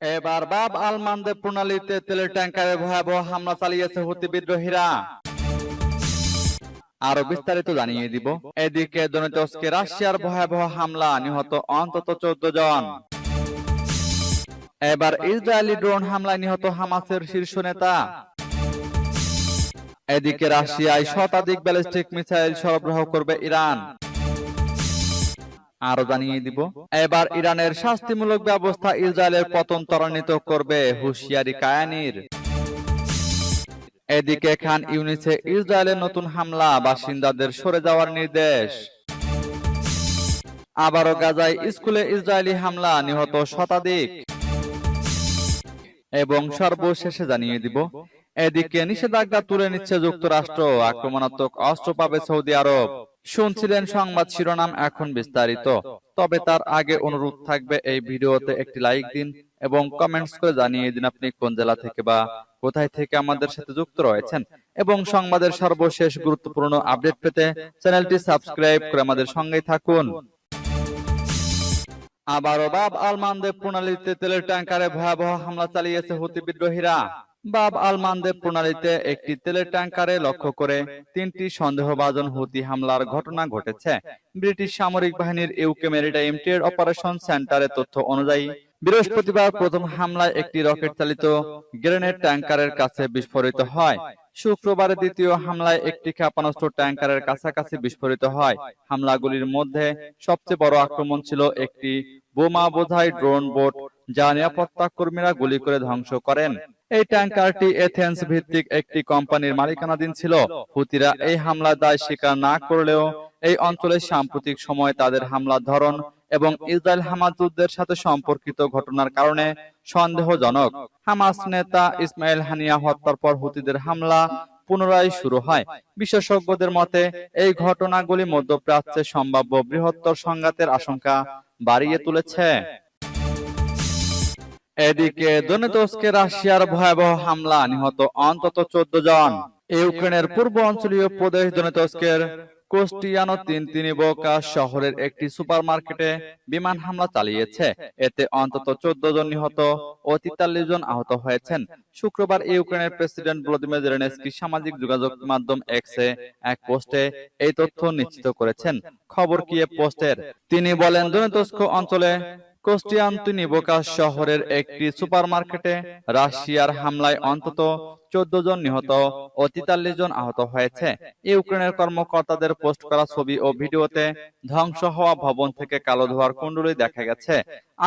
এবার বাব আল মানদেব প্রণালীতে তেলের ট্যাঙ্কারে ভয়াবহ হামলা চালিয়েছে হুতি বিদ্রোহীরা। আরও বিস্তারিত জানিয়ে দিব। এদিকে দনিতস্কে রাশিয়ার ভয়াবহ হামলা, নিহত অন্তত চোদ্দ জন। এবার ইসরায়েলি ড্রোন হামলায় নিহত হামাসের শীর্ষ নেতা। এদিকে রাশিয়ায় শতাধিক ব্যালিস্টিক মিসাইল সরবরাহ করবে ইরান। আরও জানিয়ে দিব। এবার ইরানের শাস্তিমূলক ব্যবস্থা ইসরায়েলের পতন ত্বরান্বিত করবে হুঁশিয়ারি কায়ানির। এদিকে খান ইউনিসে ইসরায়েলের নতুন হামলা, বাসিন্দাদের সরে যাওয়ার নির্দেশ। আবারও গাজায় স্কুলে ইসরায়েলি হামলা, নিহত শতাধিক। এবং সর্বশেষে জানিয়ে দিব, এদিকে নিষেধাজ্ঞা তুলে নিচ্ছে যুক্তরাষ্ট্র, আক্রমণাত্মক অস্ত্র পাবে সৌদি আরব। শুনছিলেন সংবাদ শিরোনাম এখন বিস্তারিত। তবে তার আগে অনুরোধ থাকবে এই ভিডিওতে একটি লাইক দিন এবং কমেন্টস করে জানিয়ে দিন আপনি কোন জেলা থেকে বা কোথায় থেকে আমাদের সাথে যুক্ত রয়েছেন। এবং সংবাদের সর্বশেষ গুরুত্বপূর্ণ আপডেট পেতে চ্যানেলটি সাবস্ক্রাইব করে আমাদের সঙ্গেই থাকুন। আবারও বাব আল মানদেব প্রণালীতে তেলের ট্যাঙ্কারে ভয়াবহ হামলা চালিয়েছে হুতি বিদ্রোহীরা। বাব আল মানদেব প্রণালীতে একটি তেলের ট্যাঙ্কারে লক্ষ্য করে তিনটি সন্দেহভাজন হুতি হামলার ঘটনা ঘটেছে। ব্রিটিশ সামরিক বাহিনীর ইউকে মেরিটাইম ট্রেড অপারেশন সেন্টারের তথ্য অনুযায়ী, বৃহস্পতিবার প্রথম হামলায় একটি রকেট চালিত গ্রেনেড ট্যাঙ্কারের কাছে বিস্ফোরিত হয়। শুক্রবার দ্বিতীয় হামলায় একটি ক্ষেপণাস্ত্র ট্যাঙ্কারের কাছাকাছি বিস্ফোরিত হয়। হামলাগুলির মধ্যে সবচেয়ে বড় আক্রমণ ছিল একটি বোমা বোঝাই ড্রোন বোট যা নিরাপত্তা কর্মীরা গুলি করে ধ্বংস করেন। এই ট্যাঙ্কারটি এথেন্স ভিত্তিক একটি কোম্পানির মালিকানাধীন ছিল। হুতিরা এই হামলা দায় স্বীকার না করলেও এই অঞ্চলে সাম্প্রতিক সময়ে তাদের হামলার ধরন এবং ইসরায়েল হামাস যুদ্ধের সাথে সম্পর্কিত ঘটনার কারণে সন্দেহজনক। হামাস নেতা ইসমাইল হানিয়া হত্যার পর হুতিদের হামলা পুনরায় শুরু হয়। বিশেষজ্ঞদের মতে এই ঘটনাগুলি মধ্যপ্রাচ্যে সম্ভাব্য বৃহত্তর সংঘাতের আশঙ্কা বাড়িয়ে তুলেছে। এদিকে দনেতস্কে রাশিয়ার ভয়াবহ হামলা নিহত অন্তত চোদ্দ জন। ইউক্রেনের পূর্ব অঞ্চলীয় প্রদেশ দনেতস্কের কোস্টিয়ানো তিন শহরের একটি বিমান হামলা চালিয়েছে। এতে অন্তত চোদ্দ জন নিহত ও তেতাল্লিশ জন আহত হয়েছেন। শুক্রবার ইউক্রেনের প্রেসিডেন্ট ভলোদিমির জেলেনস্কি সামাজিক যোগাযোগ মাধ্যম এক্সে এক পোস্টে এই তথ্য নিশ্চিত করেছেন। খবর কি পোস্টের? তিনি বলেন দনেতস্ক অঞ্চলে কোস্টিয়ান্তিনিবোকা শহরের একটি সুপারমার্কেটে রাশিয়ার হামলায় অন্তত চোদ্দ জন নিহত ও তেতাল্লিশ জন আহত হয়েছে। ইউক্রেনের কর্মকর্তাদের পোস্ট করা ছবি ও ভিডিওতে ধ্বংস হওয়া ভবন থেকে কালো ধোয়ার কুণ্ডলি দেখা গেছে।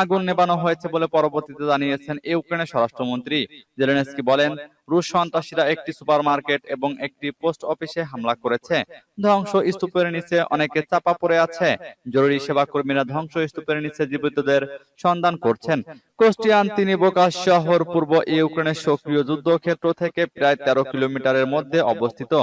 আগুন নেবানো হয়েছে বলে পরবর্তীতে জানিয়েছেন ইউক্রেনের স্বরাষ্ট্রমন্ত্রী। জেলেনস্কি বলেন রুশ সন্ত্রাসীরা একটি সুপারমার্কেট এবং একটি পোস্ট অফিসে হামলা করেছে। ধ্বংস স্তূপের নিচে অনেকে চাপা পড়ে আছে। জরুরি সেবা কর্মীরা ধ্বংস স্তূপের নিচে জীবিতদের সন্ধান করছেন। কোস্টিয়ান তিনি বোকাস শহর পূর্ব ইউক্রেনের সক্রিয় যুদ্ধক্ষেত্র থেকে প্রায় তেরো কিলোমিটারের মধ্যে অবস্থিত।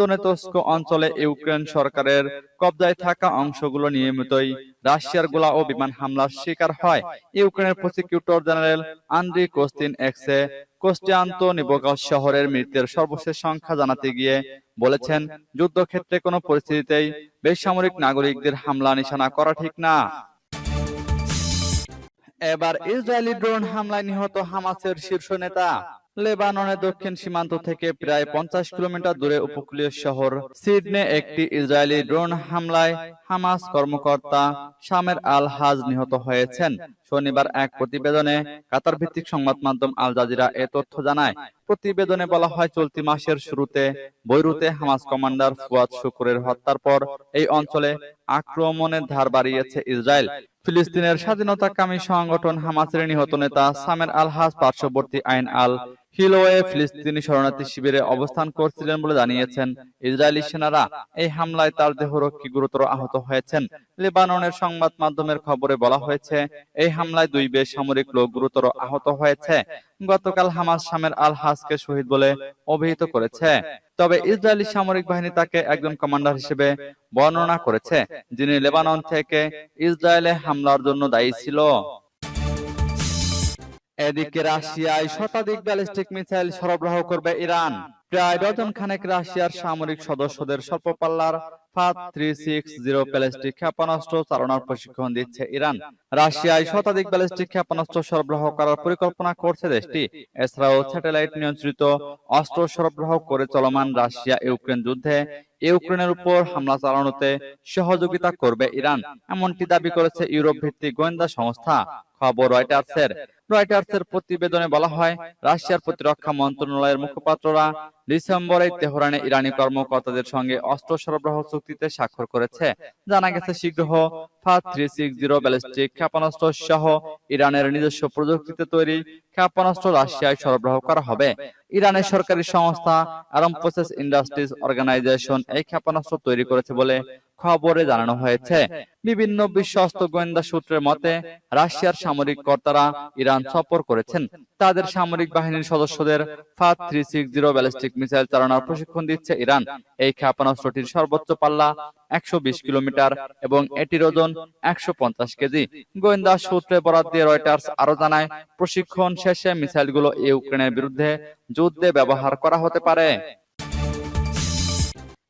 দনেতস্ক অঞ্চলে ইউক্রেন সরকারের কবজায় থাকা অংশগুলো নিয়মিতই রাশিয়ার গোলা ও বিমান হামলার শিকার হয়। ইউক্রেনের প্রসিকিউটর জেনারেল আন্দ্রি কোস্তিন এক্সে কোস্টিয়ান্ত নিবোকাস শহরের মৃতের সর্বশেষ সংখ্যা জানাতে গিয়ে বলেছেন, যুদ্ধক্ষেত্রে কোনো পরিস্থিতিতেই বেসামরিক নাগরিকদের হামলা নিশানা করা ঠিক না। এবার ইসরায়েলি ড্রোন হামলায় নিহত হামাসের শীর্ষ নেতা। লেবাননের দক্ষিণ সীমান্ত থেকে প্রায় পঞ্চাশ কিলোমিটার দূরে উপকূলীয় শহর সিডনে একটি ইসরায়েলি ড্রোন হামলায় হামাস কর্মকর্তা শামের আল হাজ নিহত হয়েছেন। শনিবার এক প্রতিবেদনে কাতার ভিত্তিক সংবাদ মাধ্যম আল জাজিরা এ তথ্য জানায়, প্রতিবেদনে বলা হয়, চলতি মাসের শুরুতে বৈরুতে হামাস কমান্ডার ফুয়াদ শুকুরের হত্যার পর এই অঞ্চলে আক্রমণের ধার বাড়িয়েছে ইসরায়েল। ফিলিস্তিনের স্বাধীনতাকামী সংগঠন হামাসের নিহত নেতা সামের আল হাস পার্শ্ববর্তী আইন আল হিলোয়ে ফিলিস্তিনি শরণার্থী শিবিরে অবস্থান করছিলেন বলে জানিয়েছেন। ইসরায়েলি সেনারা এই হামলায় তার দেহরক্ষী গুরুতর আহত হয়েছেন। লেবাননের সংবাদ মাধ্যমের খবরে বলা হয়েছে এই হামলায় দুই বেসামরিক লোক গুরুতর আহত হয়েছে। গতকাল হামাস সামের আল হাজকে শহীদ বলে অভিহিত করেছে। তবে ইসরায়েলি সামরিক বাহিনী তাকে একজন কমান্ডার হিসেবে বর্ণনা করেছে যিনি লেবানন থেকে ইসরায়েলে হামলার জন্য দায়ী ছিল। এদিকে রাশিয়ায় শতাধিক ব্যালিস্টিক মিসাইল সরবরাহ করবে ইরান। প্রায় ডজন খানেক রাশিয়ার সামরিক সদস্যদের স্বল্প পাল্লার ফাত থ্রি সিক্স জিরো ক্ষেপণাস্ত্র প্রশিক্ষণ দিচ্ছে ইরান। রাশিয়ায় শতাধিক ক্ষেপণাস্ত্র সরবরাহ করার পরিকল্পনা করছে দেশটি। এছাড়াও স্যাটেলাইট নিয়ন্ত্রিত অস্ত্র সরবরাহ করে চলমান রাশিয়া ইউক্রেন যুদ্ধে ইউক্রেনের উপর হামলা চালানোতে সহযোগিতা করবে ইরান, এমনটি দাবি করেছে ইউরোপ ভিত্তিক গোয়েন্দা সংস্থা। খবর রয়টার্সের। রয়টার্সের প্রতিবেদনে বলা হয়, রাশিয়ার প্রতিরক্ষা মন্ত্রণালয়ের মুখপাত্ররা ডিসেম্বরে তেহরানে ইরানি কর্মকর্তাদের সঙ্গে অস্ত্র সরবরাহ চুক্তিতে স্বাক্ষর করেছে। জানা গেছে, শীঘ্র ফাত থ্রি সিক্স জিরো ব্যালিস্টিক ক্ষেপণাস্ত্র সহ ইরানের নিজস্ব প্রযুক্তিতে তৈরি ক্ষেপণাস্ত্র রাশিয়ায় সরবরাহ করা হবে। ইরানের সরকারি সংস্থা আরম ইন্ডাস্ট্রিজ অর্গানাইজেশন এই ক্ষেপণাস্ত্র তৈরি করেছে বলে খবরে জানানো হয়েছে। বিভিন্ন বিশ্বস্ত গোয়েন্দা সূত্রের মতে রাশিয়ার সামরিক কর্তারা ইরান সফর করেছেন। তাদের সামরিক বাহিনীর সদস্যদের Fateh three six zero ballistic missile চালানোর প্রশিক্ষণ দিচ্ছে ইরান। এই ক্ষেপণাস্ত্রটির সর্বোচ্চ পাল্লা একশো বিশ কিলোমিটার এবং এটির ওজন একশো পঞ্চাশ কেজি। গোয়েন্দা সূত্রে বরাদ দিয়ে রয়টার্স আরও জানায় প্রশিক্ষণ শেষে মিসাইলগুলো ইউক্রেনের বিরুদ্ধে যুদ্ধে ব্যবহার করা হতে পারে।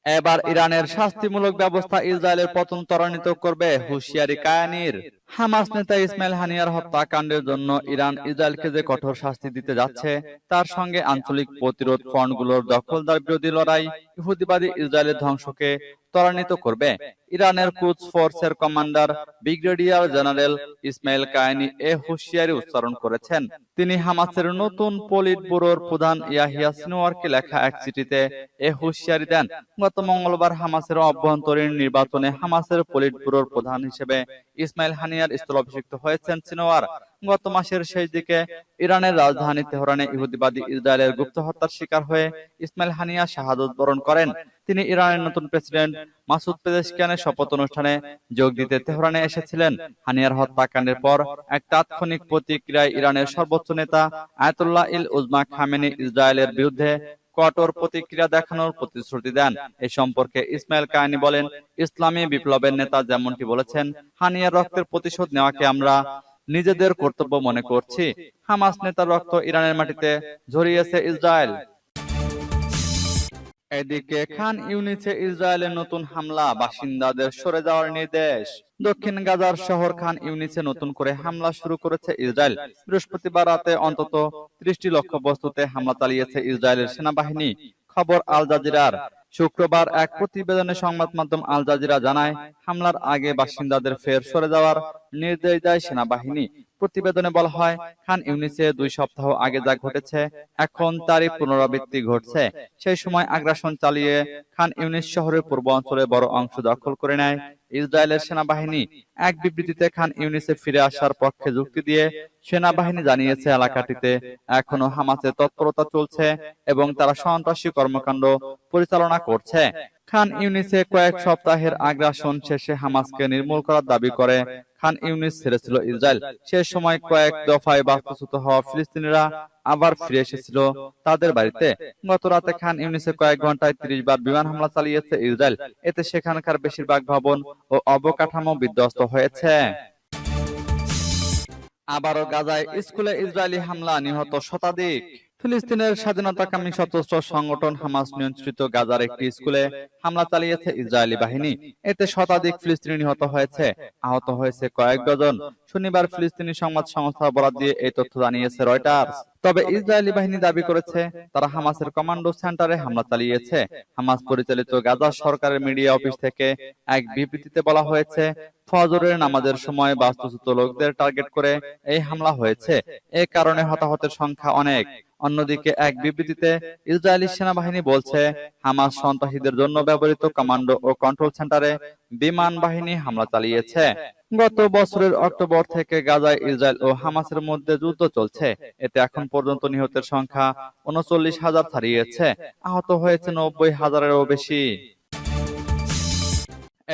এবার ইরানের শাস্তিমূলক ব্যবস্থা ইসরায়েলের পতন ত্বরান্বিত করবে হুশিয়ারি কায়ানির। হামাস নেতা ইসমাইল হানিয়ার হত্যাকাণ্ডের জন্য ইরান ইসরায়েলকে যে কঠোর শাস্তি দিতে যাচ্ছে, তার সঙ্গে আঞ্চলিক প্রতিরোধ ফ্রন্টগুলোর দখলদার বিরোধী লড়াই ইহুদিবাদী ইসরায়েলের ধ্বংসকে ত্বরান্বিত করবে। ইরানের কুচ ফোর্সের commander brigadier general Ismail Qaani এ হুঁশিয়ারি উচ্চারণ করেছেন। তিনি হামাসের নতুন পলিট ব্যুরোর প্রধান ইয়াহিয়া সিনোয়ারকে লেখা এক চিঠিতে এ হুঁশিয়ারি দেন। গত মঙ্গলবার হামাসের অভ্যন্তরীণ নির্বাচনে হামাসের পলিট ব্যুরোর প্রধান হিসেবে ইসমাইল হানিয়ার স্থলাভিষিক্ত হয়েছেন সিনোয়ার। গত মাসের শেষ দিকে ইরানের রাজধানী তেহরানে ইহুদিবাদী ইসরায়েলের গুপ্ত হত্যার শিকার হয়ে ইসমাইল হানিয়া শাহাদত বরণ করেন। তিনি ইরানের নতুন প্রেসিডেন্ট মাসুদ পেজেশকিয়ানের শপথ অনুষ্ঠানে যোগ দিতে তেহরানে এসেছিলেন। হানিয়ার হত্যাকাণ্ডের পর এক তাৎক্ষণিক প্রতিক্রিয়ায় ইরানের সর্বোচ্চ নেতা আয়তুল্লাহ ইল উজমা খামেনি ইসরায়েলের বিরুদ্ধে কঠোর প্রতিক্রিয়া দেখানোর প্রতিশ্রুতি দেন। এ সম্পর্কে ইসমাইল কাহিনী বলেন, ইসলামী বিপ্লবের নেতা যেমনটি বলেছেন হানিয়ার রক্তের প্রতিশোধ নেওয়াকে আমরা নিজেদের কর্তব্য মনে করছি। হামাস নেতার রক্ত ইরানের মাটিতে ঝরিয়েছে ইসরায়েল। এদিকে খান ইউনিসে ইসরায়েলের নতুন হামলা বাসিন্দাদের সরে যাওয়ার নির্দেশ। দক্ষিণ গাজার শহর খান ইউনিসে নতুন করে হামলা শুরু করেছে ইসরায়েল। বৃহস্পতিবার রাতে অন্তত ত্রিশটি লক্ষ্য বস্তুতে হামলা চালিয়েছে ইসরায়েলের সেনাবাহিনী। খবর আল জাজিরার। শুক্রবার এক প্রতিবেদনে সংবাদ মাধ্যম আল জাজিরা জানায় হামলার আগে বাসিন্দাদের ফের সরে যাওয়ার নির্দেশ দেয় সেনাবাহিনী। প্রতিবেদনে বলা হয়, খান ইউনিসে দুই সপ্তাহ আগে যা ঘটেছে, এখন তারই পুনরাবৃত্তি ঘটছে। সেই সময় আগ্রাসন চালিয়ে খান ইউনিস শহরের পূর্ব অঞ্চলে বড় অংশ দখল করে নেয়। ইসরায়েলের সেনাবাহিনী এক বিবৃতিতে খান ইউনিসে ফিরে আসার পক্ষে যুক্তি দিয়ে সেনাবাহিনী জানিয়েছে এলাকাটিতে এখনও হামাসের তৎপরতা চলছে এবং তারা সন্ত্রাসী কর্মকাণ্ড পরিচালনা করছে। খান ইউনিসে কয়েক সপ্তাহের আগ্রাসন শেষে হামাসকে নির্মূল করার দাবি করে খান ইউনিস ছেড়েছিল ইসরায়েল। সে সময় কয়েক দফায় বাস্তুচ্যুত হওয়া ফিলিস্তিনিরা আবার ফিরে এসেছিল তাদের বাড়িতে। গত রাতে খান ইউনিসে কয়েক ঘন্টায় ত্রিশ বার বিমান হামলা চালিয়েছে ইসরায়েল। এতে সেখানকার বেশিরভাগ ভবন ও অবকাঠামো বিধ্বস্ত হয়েছে। আবারও গাজায় স্কুলে ইসরায়েলি হামলা নিহত শতাধিক। ফিলিস্তিনের স্বাধীনতাকামী সশস্ত্র সংগঠন হামাস নিয়ন্ত্রিত গাজার একটি স্কুলে হামলা চালিয়েছে ইসরায়েলি বাহিনী। এতে শতাধিক ফিলিস্তিনি নিহত হয়েছে। আহত হয়েছে কয়েক ডজন। শনিবার ফিলিস্তিনি সংবাদ সংস্থা বরাদ দিয়ে এই তথ্য জানিয়েছে রয়টার্স। তবে ইসরায়েলি বাহিনী দাবি করেছে তারা হামাসের কমান্ডো সেন্টারে হামলা চালিয়েছে। হামাস পরিচালিত গাজা সরকারের মিডিয়া অফিস থেকে এক বিবৃতিতে বলা হয়েছে ফজরের নামাজের সময় বাস্তুচ্যুত লোকদের টার্গেট করে এই হামলা হয়েছে। এ কারণে হতাহতের সংখ্যা অনেক। অন্যদিকে এক বিবৃতিতে ইসরায়েলি সেনাবাহিনী বলছে হামাস সন্ত্রাসীদের জন্য ব্যবহৃত কমান্ডো ও কন্ট্রোল সেন্টারে বিমান বাহিনী হামলা চালিয়েছে। গত বছরের অক্টোবর থেকে গাজায় ইসরায়েল ও হামাসের মধ্যে যুদ্ধ চলছে। এতে এখন পর্যন্ত নিহতের সংখ্যা উনচল্লিশ হাজার ছাড়িয়েছে। আহত হয়েছে নব্বই হাজারেরও বেশি।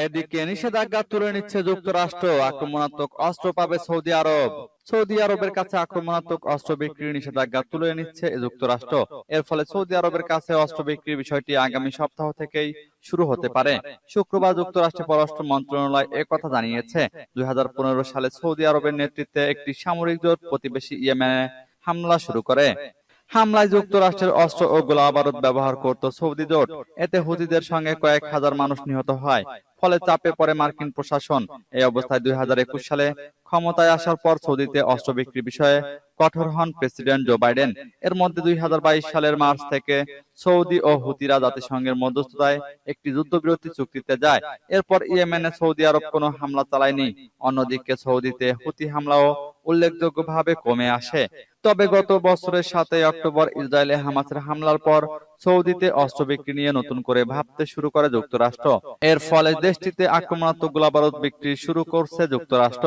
এদিকে নিষেধাজ্ঞা তুলে নিচ্ছে যুক্তরাষ্ট্র। আক্রমণাত্মক অস্ত্র পাবে সৌদি আরব। সৌদি আরবের কাছে আক্রমণাত্মক অস্ত্র বিক্রির নিষেধাজ্ঞা তুলে নিচ্ছে যুক্তরাষ্ট্র। এর ফলে সৌদি আরবের কাছে অস্ত্র বিক্রির বিষয়টি আগামী সপ্তাহ থেকেই শুরু হতে পারে। শুক্রবার যুক্তরাষ্ট্রের পররাষ্ট্র মন্ত্রণালয় কথা জানিয়েছে। দুই হাজার পনেরো সালে সৌদি আরবের নেতৃত্বে একটি সামরিক জোট প্রতিবেশী ইয়েমেনে হামলা শুরু করে। হামলায় যুক্তরাষ্ট্রের অস্ত্র ও গোলাবারুদ ব্যবহার করত সৌদি জোট। এতে হুতিদের সঙ্গে কয়েক হাজার মানুষ নিহত হয় ফলে চাপে পড়ে মার্কিন প্রশাসন। এই অবস্থায় দুই হাজার একুশ সালে ক্ষমতায় আসার পর সৌদিতে অস্ত্র বিক্রি বিষয়ে কঠোর হন প্রেসিডেন্ট জো বাইডেন। এর মধ্যে দুই সালের মার্চ থেকে সৌদি ও হুতিরা জাতিসংঘের মধ্যস্থতায় একটি যুদ্ধবিরতি চুক্তিতে যায়। এরপর ইয়েমেনে সৌদি আরব কোনো হামলা চালায়নি। অন্যদিকে সৌদিতে হুতি হামলাও উল্লেখযোগ্যভাবে কমে আসে। তবে গত বছরের সাতই অক্টোবর ইসরায়েলে হামাসের হামলার পর সৌদিতে অস্ত্র বিক্রি নিয়ে নতুন করে ভাবতে শুরু করে যুক্তরাষ্ট্র। এর ফলে দেশটিতে আক্রমণাত্মক গোলাবারুদ বিক্রি শুরু করছে যুক্তরাষ্ট্র।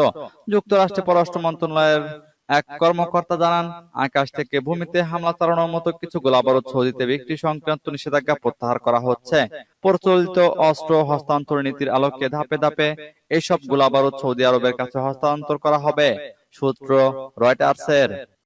যুক্তরাষ্ট্রের পররাষ্ট্র মন্ত্রণালয়ের এক কর্মকর্তা জানান, আকাশ থেকে ভূমিতে হামলা চালানোর মতো কিছু গোলাবারুদ সৌদিতে বিক্রি সংক্রান্ত নিষেধাজ্ঞা প্রত্যাহার করা হচ্ছে। প্রচলিত অস্ত্র হস্তান্তর নীতির আলোকে ধাপে ধাপে এসব গোলাবারুদ সৌদি আরবের কাছে হস্তান্তর করা হবে, সূত্র রয়টার্সের।